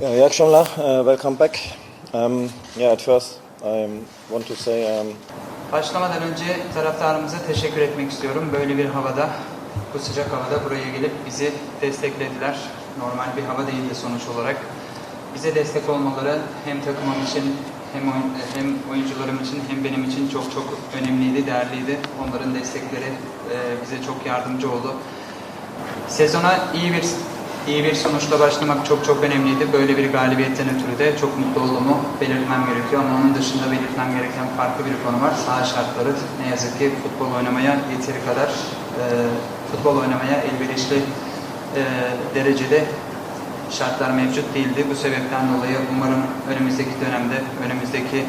Yeah, iyi akşamlar. Uh, welcome back. Um, yeah, at first I want to say um, Başlamadan önce taraftarımıza teşekkür etmek istiyorum. Böyle bir havada, bu sıcak havada buraya gelip bizi desteklediler. Normal bir hava değildi sonuç olarak. Bize destek olmaları hem takımım için hem, hem oyuncularım için hem benim için çok çok önemliydi, değerliydi. Onların destekleri e, bize çok yardımcı oldu. Sezona iyi bir iyi bir sonuçla başlamak çok çok önemliydi. Böyle bir galibiyetten ötürü de çok mutlu olduğumu belirtmem gerekiyor. Ama onun dışında belirtmem gereken farklı bir konu var. Saha şartları ne yazık ki futbol oynamaya yeteri kadar e, futbol oynamaya elverişli e, derecede şartlar mevcut değildi. Bu sebepten dolayı umarım önümüzdeki dönemde, önümüzdeki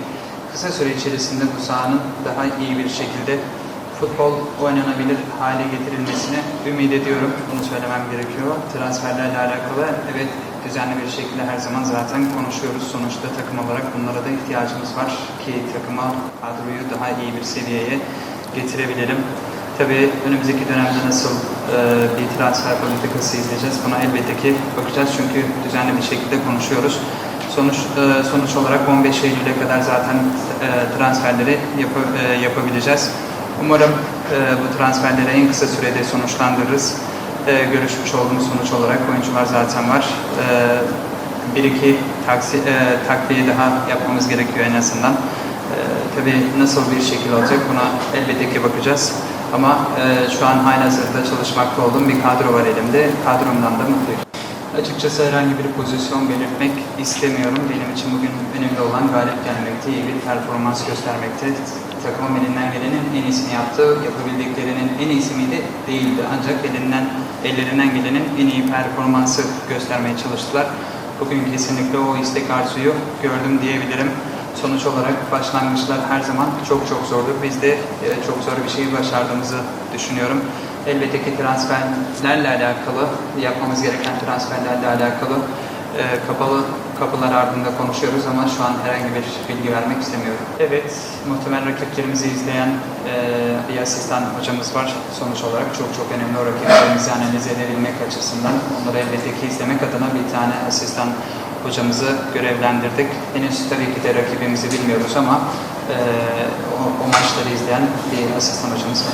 kısa süre içerisinde bu sahanın daha iyi bir şekilde futbol oynanabilir hale getirilmesini ümit ediyorum. Bunu söylemem gerekiyor. Transferlerle alakalı evet düzenli bir şekilde her zaman zaten konuşuyoruz. Sonuçta takım olarak bunlara da ihtiyacımız var ki takıma kadroyu daha iyi bir seviyeye getirebilelim. Tabii önümüzdeki dönemde nasıl e, bir transfer politikası izleyeceğiz buna elbette ki bakacağız çünkü düzenli bir şekilde konuşuyoruz. Sonuç e, sonuç olarak 15 Eylül'e kadar zaten e, transferleri yapa- e, yapabileceğiz. Umarım e, bu transferleri en kısa sürede sonuçlandırırız. E, görüşmüş olduğumuz sonuç olarak oyuncular zaten var. E, bir iki taksi, e, takviye daha yapmamız gerekiyor en azından. E, tabii nasıl bir şekil olacak buna elbette ki bakacağız. Ama e, şu an halihazırda çalışmakta olduğum bir kadro var elimde. Kadromdan da mutluyum. Açıkçası herhangi bir pozisyon belirtmek istemiyorum. Benim için bugün önemli olan galip gelmekte, iyi bir performans göstermekte. Takımım elinden gelenin en iyisini yaptı. Yapabildiklerinin en iyisi miydi? Değildi. Ancak elinden, ellerinden gelenin en iyi performansı göstermeye çalıştılar. Bugün kesinlikle o istek arzuyu gördüm diyebilirim. Sonuç olarak başlangıçlar her zaman çok çok zordur. Biz de e, çok zor bir şeyi başardığımızı düşünüyorum. Elbette ki transferlerle alakalı, yapmamız gereken transferlerle alakalı e, kapalı kapılar ardında konuşuyoruz ama şu an herhangi bir bilgi vermek istemiyorum. Evet, muhtemelen rakiplerimizi izleyen e, bir asistan hocamız var. Sonuç olarak çok çok önemli o rakiplerimizi analiz edebilmek açısından. Onları elbette ki izlemek adına bir tane asistan hocamızı görevlendirdik. Henüz tabii ki de rakibimizi bilmiyoruz ama e, o, o maçları izleyen bir asistan hocamız var.